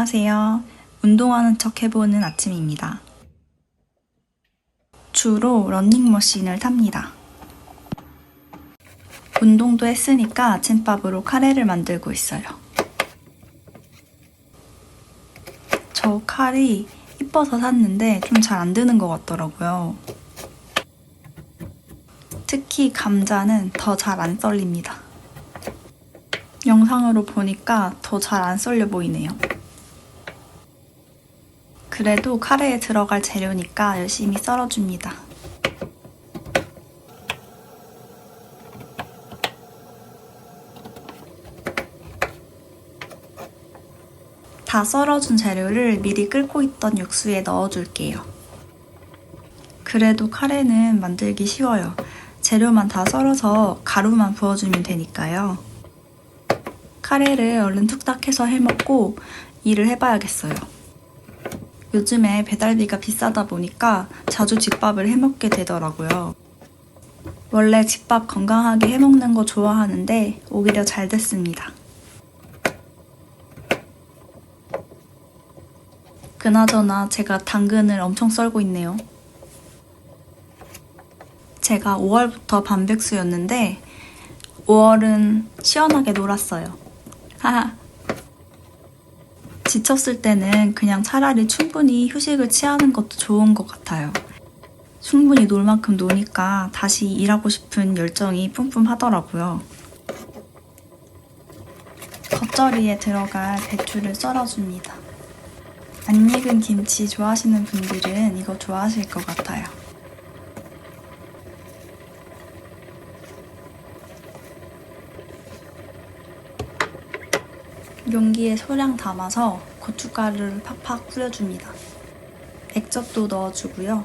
안녕하세요. 운동하는 척 해보는 아침입니다. 주로 런닝머신을 탑니다. 운동도 했으니까 아침밥으로 카레를 만들고 있어요. 저 칼이 이뻐서 샀는데 좀 잘 안 드는 것 같더라고요. 특히 감자는 더 잘 안 썰립니다. 영상으로 보니까 더 잘 안 썰려 보이네요. 그래도 카레에 들어갈 재료니까 열심히 썰어줍니다. 다 썰어준 재료를 미리 끓고 있던 육수에 넣어줄게요. 그래도 카레는 만들기 쉬워요. 재료만 다 썰어서 가루만 부어주면 되니까요. 카레를 얼른 뚝딱 해서 해먹고 일을 해봐야겠어요. 요즘에 배달비가 비싸다 보니까 자주 집밥을 해먹게 되더라고요. 원래 집밥 건강하게 해먹는 거 좋아하는데 오히려 잘 됐습니다. 그나저나 제가 당근을 엄청 썰고 있네요. 제가 5월부터 반백수였는데 5월은 시원하게 놀았어요. 하하. 지쳤을 때는 그냥 차라리 충분히 휴식을 취하는 것도 좋은 것 같아요. 충분히 놀 만큼 노니까 다시 일하고 싶은 열정이 뿜뿜 하더라고요. 겉절이에 들어갈 배추를 썰어줍니다. 안 익은 김치 좋아하시는 분들은 이거 좋아하실 것 같아요. 용기에 소량 담아서 고춧가루를 팍팍 뿌려줍니다. 액젓도 넣어주고요.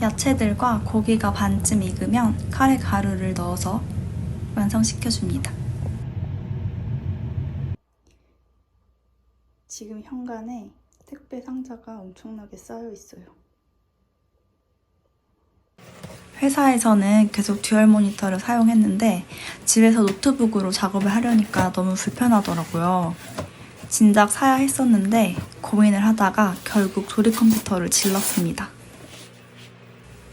야채들과 고기가 반쯤 익으면 카레 가루를 넣어서 완성시켜줍니다. 지금 현관에 택배 상자가 엄청나게 쌓여 있어요. 회사에서는 계속 듀얼 모니터를 사용했는데 집에서 노트북으로 작업을 하려니까 너무 불편하더라고요. 진작 사야 했었는데 고민을 하다가 결국 조립 컴퓨터를 질렀습니다.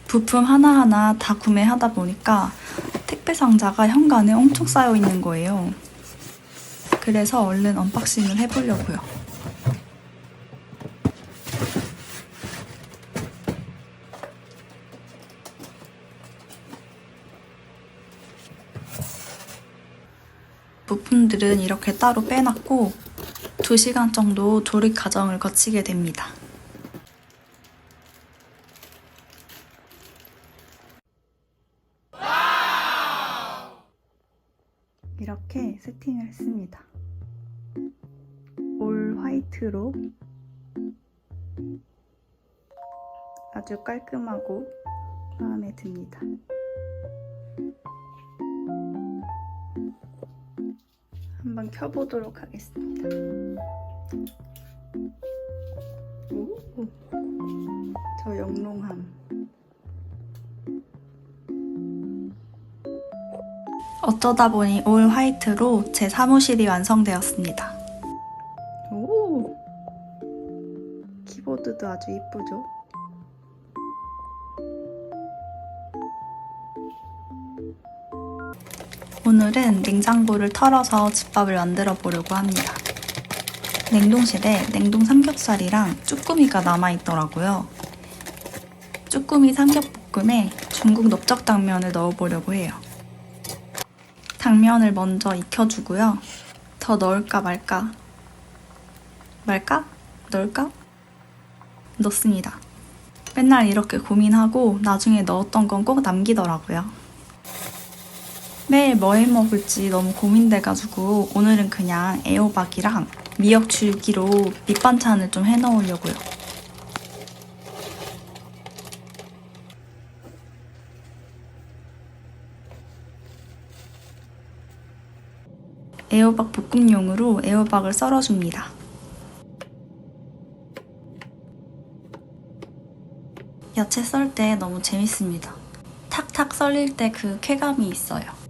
부품 하나하나 다 구매하다 보니까 택배 상자가 현관에 엄청 쌓여 있는 거예요. 그래서 얼른 언박싱을 해보려고요. 부품들은 이렇게 따로 빼놨고 2시간 정도 조립 과정을 거치게 됩니다. 이렇게 세팅을 했습니다. 올 화이트로 아주 깔끔하고 마음에 듭니다. 한번 켜보도록 하겠습니다. 오, 저 영롱함. 어쩌다 보니 올 화이트로 제 사무실이 완성되었습니다. 오, 키보드도 아주 이쁘죠? 오늘은 냉장고를 털어서 집밥을 만들어 보려고 합니다. 냉동실에 냉동 삼겹살이랑 쭈꾸미가 남아있더라고요. 쭈꾸미 삼겹볶음에 중국 넓적당면을 넣어보려고 해요. 당면을 먼저 익혀주고요. 더 넣을까 말까? 말까? 넣을까? 넣습니다. 맨날 이렇게 고민하고 나중에 넣었던 건 꼭 남기더라고요. 매일 뭐 해 먹을지 너무 고민돼가지고 오늘은 그냥 애호박이랑 미역 줄기로 밑반찬을 좀 해놓으려고요. 애호박 볶음용으로 애호박을 썰어줍니다. 야채 썰 때 너무 재밌습니다. 탁탁 썰릴 때 그 쾌감이 있어요.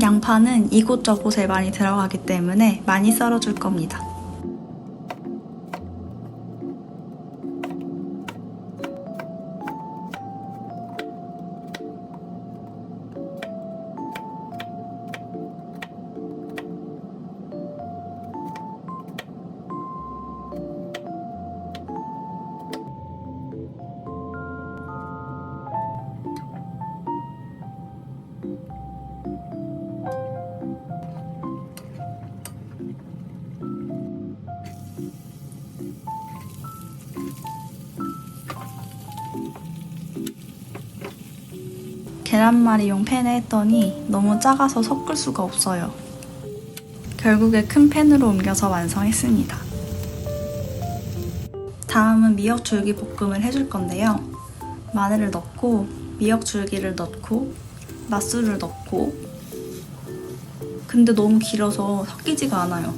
양파는 이곳저곳에 많이 들어가기 때문에 많이 썰어줄 겁니다. 계란말이용 팬에 했더니 너무 작아서 섞을 수가 없어요. 결국에 큰 팬으로 옮겨서 완성했습니다. 다음은 미역 줄기 볶음을 해줄 건데요. 마늘을 넣고 미역 줄기를 넣고 맛술을 넣고 근데 너무 길어서 섞이지가 않아요.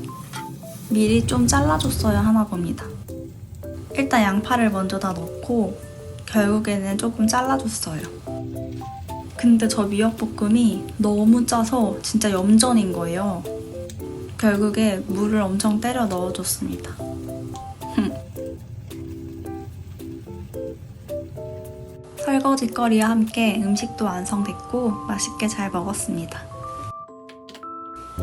미리 좀 잘라줬어야 하나 봅니다. 일단 양파를 먼저 다 넣고 결국에는 조금 잘라줬어요. 근데 저 미역볶음이 너무 짜서 진짜 염전인 거예요. 결국에 물을 엄청 때려 넣어줬습니다. 설거지거리와 함께 음식도 완성됐고 맛있게 잘 먹었습니다.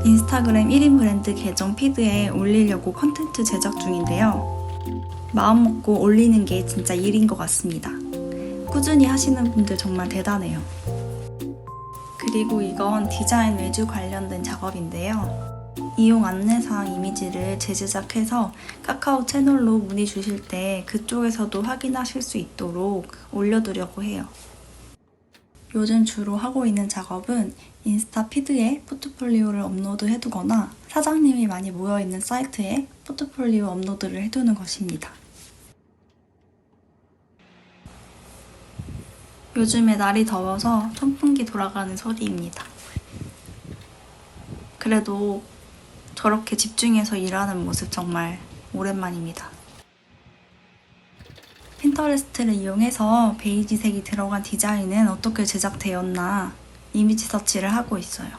인스타그램 1인 브랜드 계정 피드에 올리려고 컨텐츠 제작 중인데요. 마음 먹고 올리는 게 진짜 일인 것 같습니다. 꾸준히 하시는 분들 정말 대단해요. 그리고 이건 디자인 외주 관련된 작업인데요. 이용 안내사항 이미지를 재제작해서 카카오 채널로 문의 주실 때 그쪽에서도 확인하실 수 있도록 올려두려고 해요. 요즘 주로 하고 있는 작업은 인스타 피드에 포트폴리오를 업로드 해두거나 사장님이 많이 모여있는 사이트에 포트폴리오 업로드를 해두는 것입니다. 요즘에 날이 더워서 선풍기 돌아가는 소리입니다. 그래도 저렇게 집중해서 일하는 모습 정말 오랜만입니다. 핀터레스트를 이용해서 베이지색이 들어간 디자인은 어떻게 제작되었나 이미지 서치를 하고 있어요.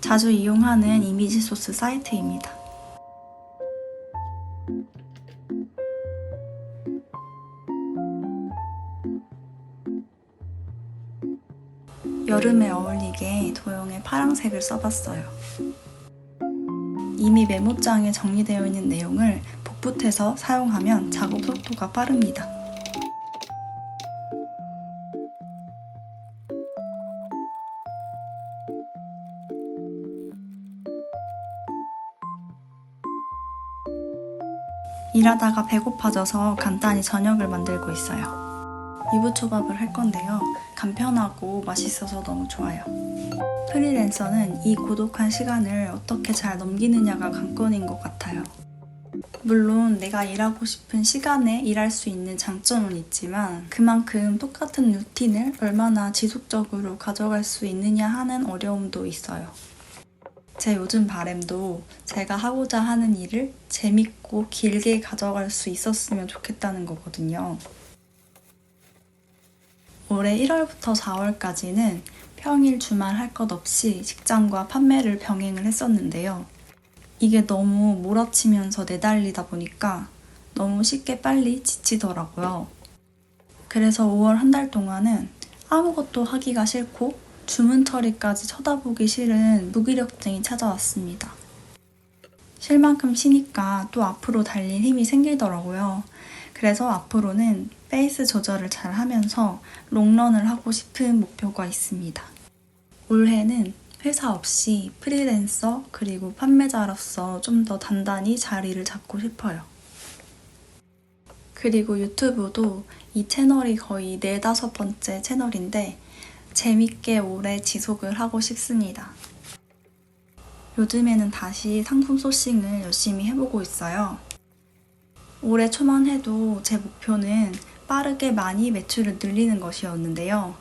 자주 이용하는 이미지 소스 사이트입니다. 여름에 어울리게 도형의 파랑색을 써봤어요. 이미 메모장에 정리되어 있는 내용을 복붙해서 사용하면 작업 속도가 빠릅니다. 일하다가 배고파져서 간단히 저녁을 만들고 있어요. 유부초밥을 할 건데요. 간편하고 맛있어서 너무 좋아요. 프리랜서는 이 고독한 시간을 어떻게 잘 넘기느냐가 관건인 것 같아요. 물론 내가 일하고 싶은 시간에 일할 수 있는 장점은 있지만 그만큼 똑같은 루틴을 얼마나 지속적으로 가져갈 수 있느냐 하는 어려움도 있어요. 제 요즘 바램도 제가 하고자 하는 일을 재밌고 길게 가져갈 수 있었으면 좋겠다는 거거든요. 올해 1월부터 4월까지는 평일 주말 할 것 없이 직장과 판매를 병행을 했었는데요. 이게 너무 몰아치면서 내달리다 보니까 너무 쉽게 빨리 지치더라고요. 그래서 5월 한 달 동안은 아무것도 하기가 싫고 주문 처리까지 쳐다보기 싫은 무기력증이 찾아왔습니다. 쉴 만큼 쉬니까 또 앞으로 달릴 힘이 생기더라고요. 그래서 앞으로는 페이스 조절을 잘 하면서 롱런을 하고 싶은 목표가 있습니다. 올해는 회사 없이 프리랜서 그리고 판매자로서 좀 더 단단히 자리를 잡고 싶어요. 그리고 유튜브도 이 채널이 거의 네다섯 번째 채널인데 재밌게 오래 지속을 하고 싶습니다. 요즘에는 다시 상품 소싱을 열심히 해보고 있어요. 올해 초만 해도 제 목표는 빠르게 많이 매출을 늘리는 것이었는데요.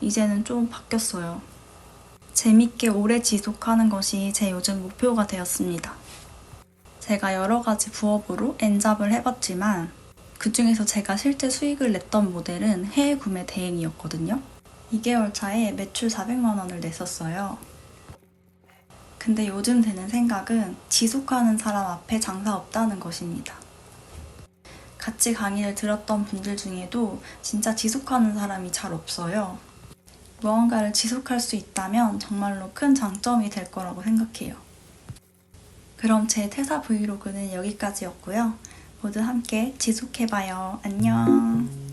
이제는 좀 바뀌었어요. 재밌게 오래 지속하는 것이 제 요즘 목표가 되었습니다. 제가 여러 가지 부업으로 엔잡을 해봤지만 그 중에서 제가 실제 수익을 냈던 모델은 해외 구매 대행이었거든요. 2개월 차에 매출 400만 원을 냈었어요. 근데 요즘 드는 생각은 지속하는 사람 앞에 장사 없다는 것입니다. 같이 강의를 들었던 분들 중에도 진짜 지속하는 사람이 잘 없어요. 무언가를 지속할 수 있다면 정말로 큰 장점이 될 거라고 생각해요. 그럼 제 퇴사 브이로그는 여기까지였고요. 모두 함께 지속해봐요. 안녕.